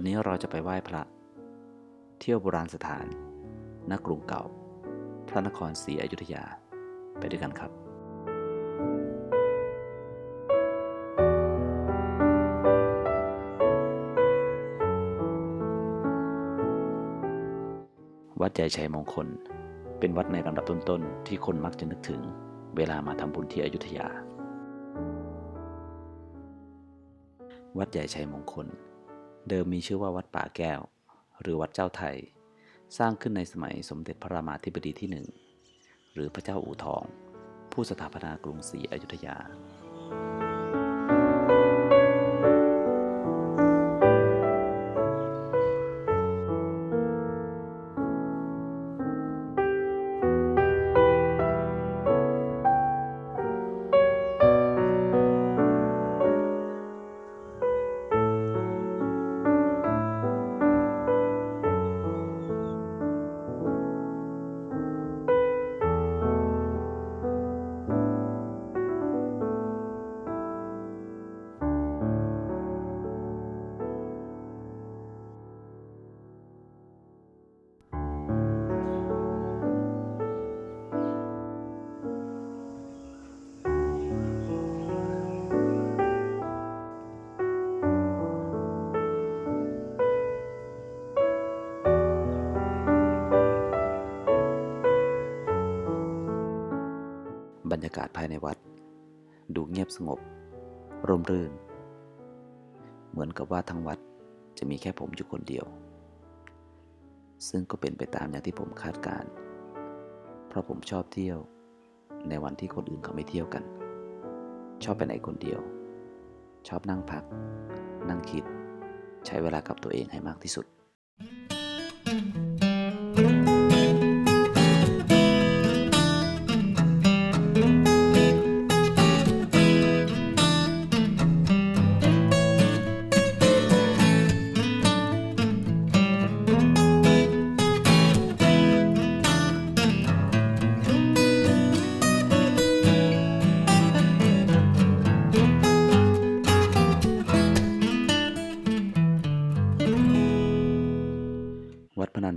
วันนี้เราจะไปไหว้พระ เที่ยวโบราณสถานณกรุงเก่า พระนครศรีอยุธยา ไปด้วยกันครับวัดใหญ่ชัยมงคล เป็นวัดในลำดับต้นๆ ที่คนมักจะนึกถึงเวลามาทำบุญที่อยุธยา วัดใหญ่ชัยมงคล เดิมมีชื่อว่าวัดป่าแก้ว หรือวัดเจ้าไทย สร้างขึ้นในสมัยสมเด็จพระรามาธิบดีที่หนึ่ง หรือพระเจ้าอู่ทอง ผู้สถาปนากรุงศรีอยุธยา บรรยากาศภายในวัด ดูเงียบสงบ ร่มรื่น เหมือนกับว่าทั้งวัดจะมีแค่ผมอยู่คนเดียว ซึ่งก็เป็นไปตามอย่างที่ผมคาดการณ์เพราะผมชอบเที่ยวในวันที่คนอื่นเขาไม่เที่ยวกัน ชอบไปไหนคนเดียว ชอบนั่งพัก นั่งคิด ใช้เวลากับตัวเองให้มากที่สุดวัด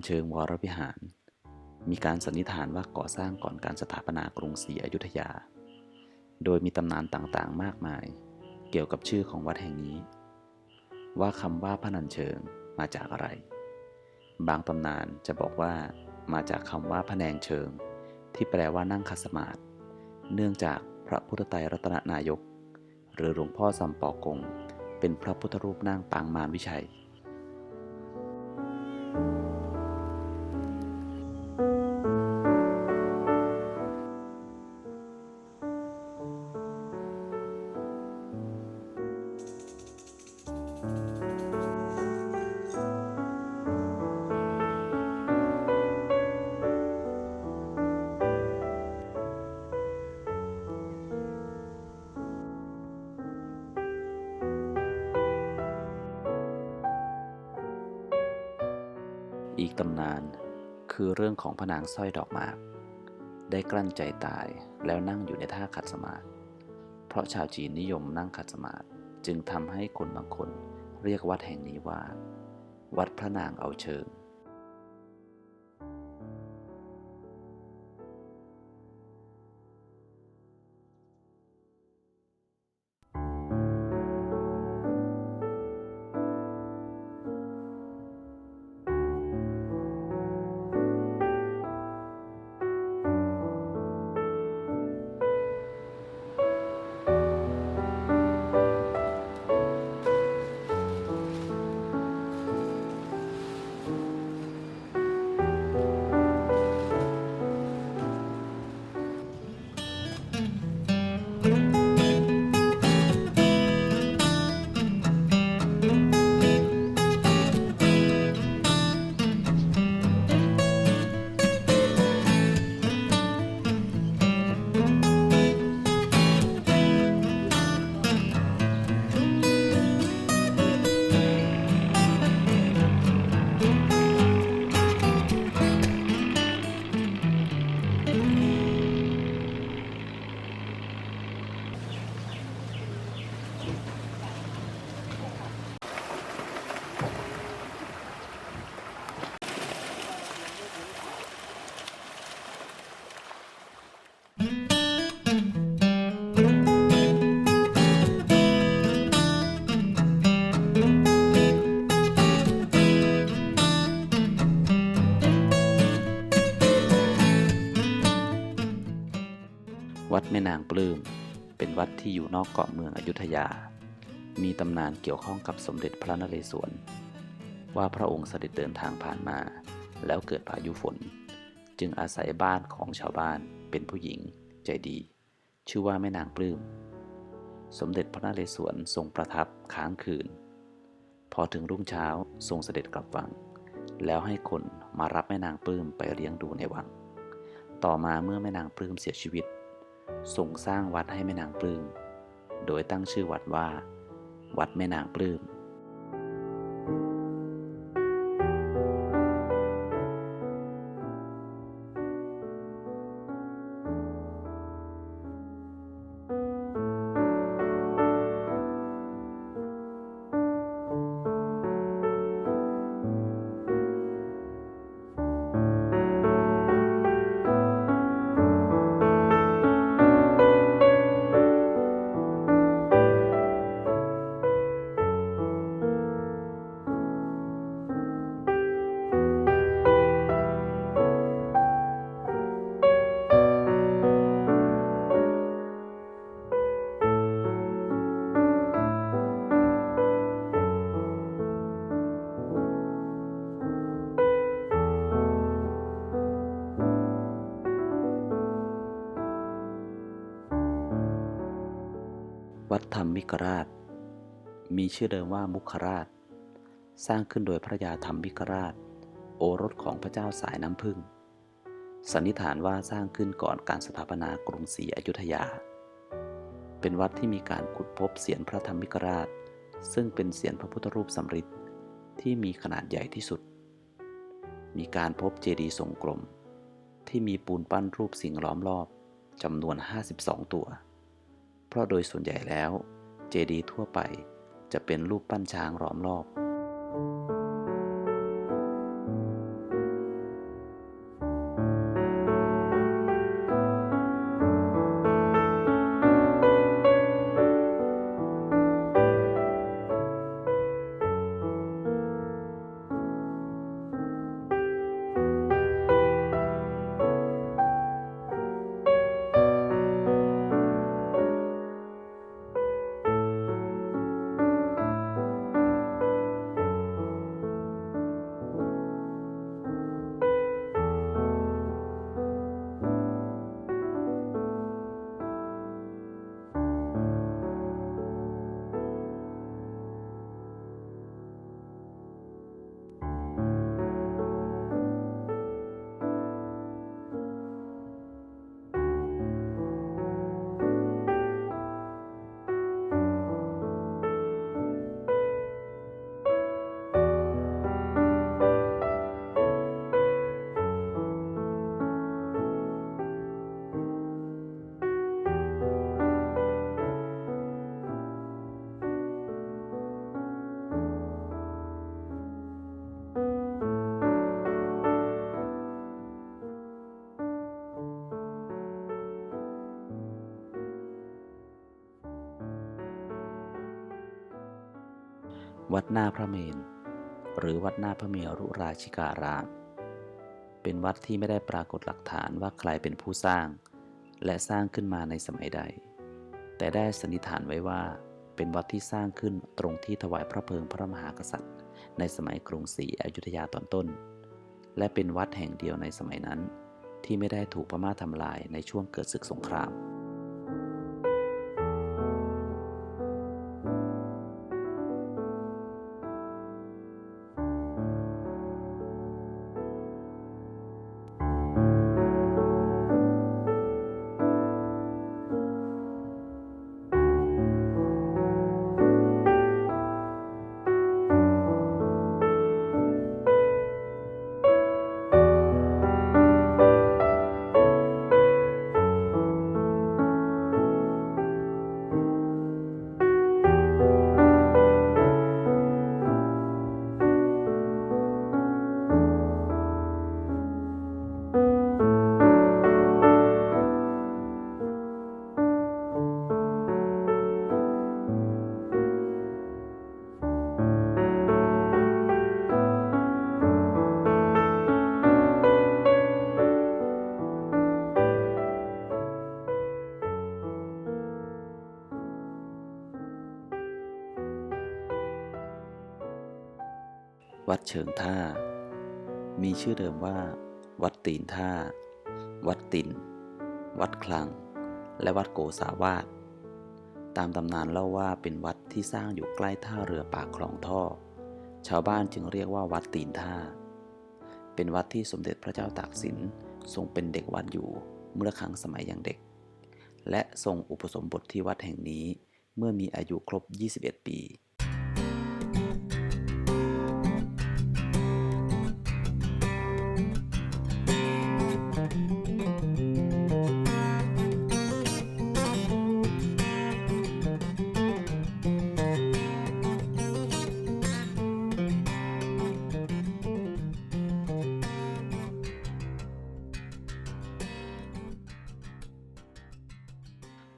เชิงวรวิหาร มีการสันนิษฐานว่าก่อสร้างก่อนการสถาปนากรุงศรีอยุธยา โดยมีตำนานต่างๆ มากมาย เกี่ยวกับชื่อของวัดแห่งนี้ ว่าคำว่าพนัญเชิงมาจากอะไร บางตำนานจะบอกว่ามาจากคำว่าพะแนงเชิง ที่แปลว่านั่งคัสมาธิเนื่องจากพระพุทธไตรรัตนนายก หรือหลวงพ่อสัมปอกง เป็นพระพุทธรูปนั่งปางมารวิชัย อีกตำนาน คือเรื่องของพระนางสร้อยดอกหมาก ได้กลั้นใจตายแล้วนั่งอยู่ในท่าขัดสมาธิเพราะชาวจีนนิยมนั่งขัดสมาธิจึงทำให้คนบางคนเรียกวัดแห่งนี้ว่า วัดพระนางเอาเชิง แม่นางปลื้มเป็นวัดที่อยู่นอกเกาะเมืองอยุธยา มีตำนานเกี่ยวข้องกับสมเด็จพระนเรศวร ว่าพระองค์เสด็จเดินทางผ่านมา แล้วเกิดพายุฝน จึงอาศัยบ้านของชาวบ้านเป็นผู้หญิงใจดี ชื่อว่าแม่นางปลื้มสมเด็จพระนเรศวรทรงประทับค้างคืน พอถึงรุ่งเช้าทรงเสด็จกลับวัง แล้วให้คนมารับแม่นางปลื้มไปเลี้ยงดูในวัง ต่อมาเมื่อแม่นางปลื้มเสียชีวิต ทรงสร้างวัดให้แม่นางปลื้ม โดยตั้งชื่อวัดว่า วัดแม่นางปลื้ม รรมมิกราช มีชื่อเดิมว่ามุขราช สร้างขึ้นโดยพระยาธรรมมิกราช โอรสของพระเจ้าสายน้ำพึ่ง สันนิษฐานว่าสร้างขึ้นก่อนการสถาปนากรุงศรีอยุธยา เป็นวัดที่มีการขุดพบเสียนพระธรรมมิกราช ซึ่งเป็นเสียนพระพุทธรูปสำริดที่มีขนาดใหญ่ที่สุด มีการพบเจดีย์ทรงกลม ที่มีปูนปั้นรูปสิ่งล้อมรอบจำนวน 52 ตัว เพราะโดยส่วนใหญ่แล้ว เจดีย์ทั่วไปจะเป็นรูปปั้นช้างล้อมรอบ วัดหน้าพระเมรุหรือวัดหน้าพระเมรุราชิการาม เป็นวัดที่ไม่ได้ปรากฏหลักฐานว่าใครเป็นผู้สร้าง และสร้างขึ้นมาในสมัยใด แต่ได้สันนิษฐานไว้ว่า เป็นวัดที่สร้างขึ้นตรงที่ถวายพระเพลิงพระมหากษัตริย์ ในสมัยกรุงศรีอยุธยาตอนต้น และเป็นวัดแห่งเดียวในสมัยนั้น ที่ไม่ได้ถูกพม่าทำลายในช่วงเกิดศึกสงคราม วัดเชิงท่า มีชื่อเดิมว่า วัดตีนท่า วัดติน วัดคลัง และวัดโกสาวาสตามตำนานเล่าว่าเป็นวัดที่สร้างอยู่ใกล้ท่าเรือปากคลองท่อ ชาวบ้านจึงเรียกว่าวัดตีนท่า เป็นวัดที่สมเด็จพระเจ้าตากสินทรงเป็นเด็กวัดอยู่เมื่อครั้งสมัยยังเด็ก และทรงอุปสมบทที่วัดแห่งนี้เมื่อมีอายุครบ 21 ปี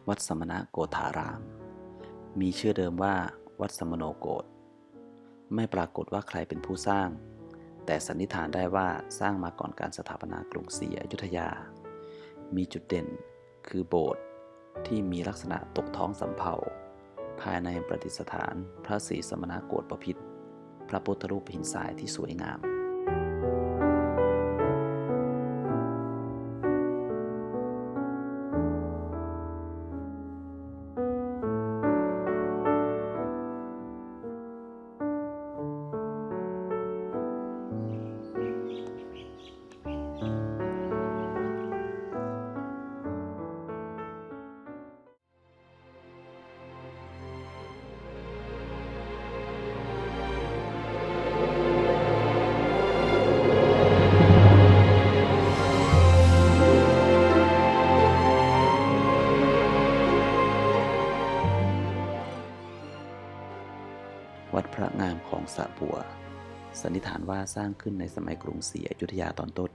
วัดสมณะโกธาราม มีชื่อเดิมว่าวัดสมโนโกฏไม่ปรากฏว่าใครเป็นผู้สร้าง แต่สันนิษฐานได้ว่าสร้างมาก่อนการสถาปนากรุงศรีอยุธยา มีจุดเด่นคือโบสถ์ที่มีลักษณะตกท้องสำเภาภายในประดิษฐานพระศรีสมณโกฏประพิษพระพุทธรูปหินทรายที่สวยงาม สะบัว สันนิษฐานว่าสร้างขึ้นในสมัยกรุงศรีอยุธยาตอนต้น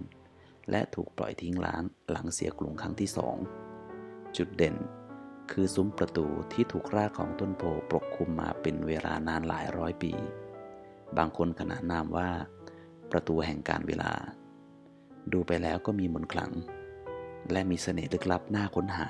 และถูกปล่อยทิ้งร้างหลังเสียกรุงครั้งที่สอง จุดเด่นคือซุ้มประตูที่ถูกรากของต้นโพปกคลุมมาเป็นเวลานานหลายร้อยปี บางคนขนานนามว่า ประตูแห่งการเวลา ดูไปแล้วก็มีมนต์ขลัง และมีเสน่ห์ลึกลับน่าค้นหา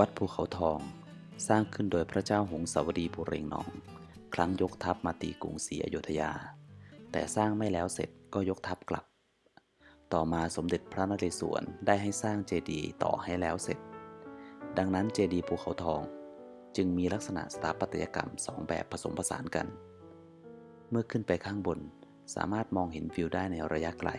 วัดภูเขาทอง สร้างขึ้นโดยพระเจ้าหงสาวดีบุเรงนอง ครั้งยกทัพมาตีกรุงศรีอยุธยา แต่สร้างไม่แล้วเสร็จก็ยกทัพกลับ ต่อมาสมเด็จพระนเรศวรได้ให้สร้างเจดีย์ต่อให้แล้วเสร็จ ดังนั้นเจดีย์ภูเขาทองจึงมีลักษณะสถาปัตยกรรมสองแบบผสมผสานกัน เมื่อขึ้นไปข้างบนสามารถมองเห็นวิวได้ในระยะไกล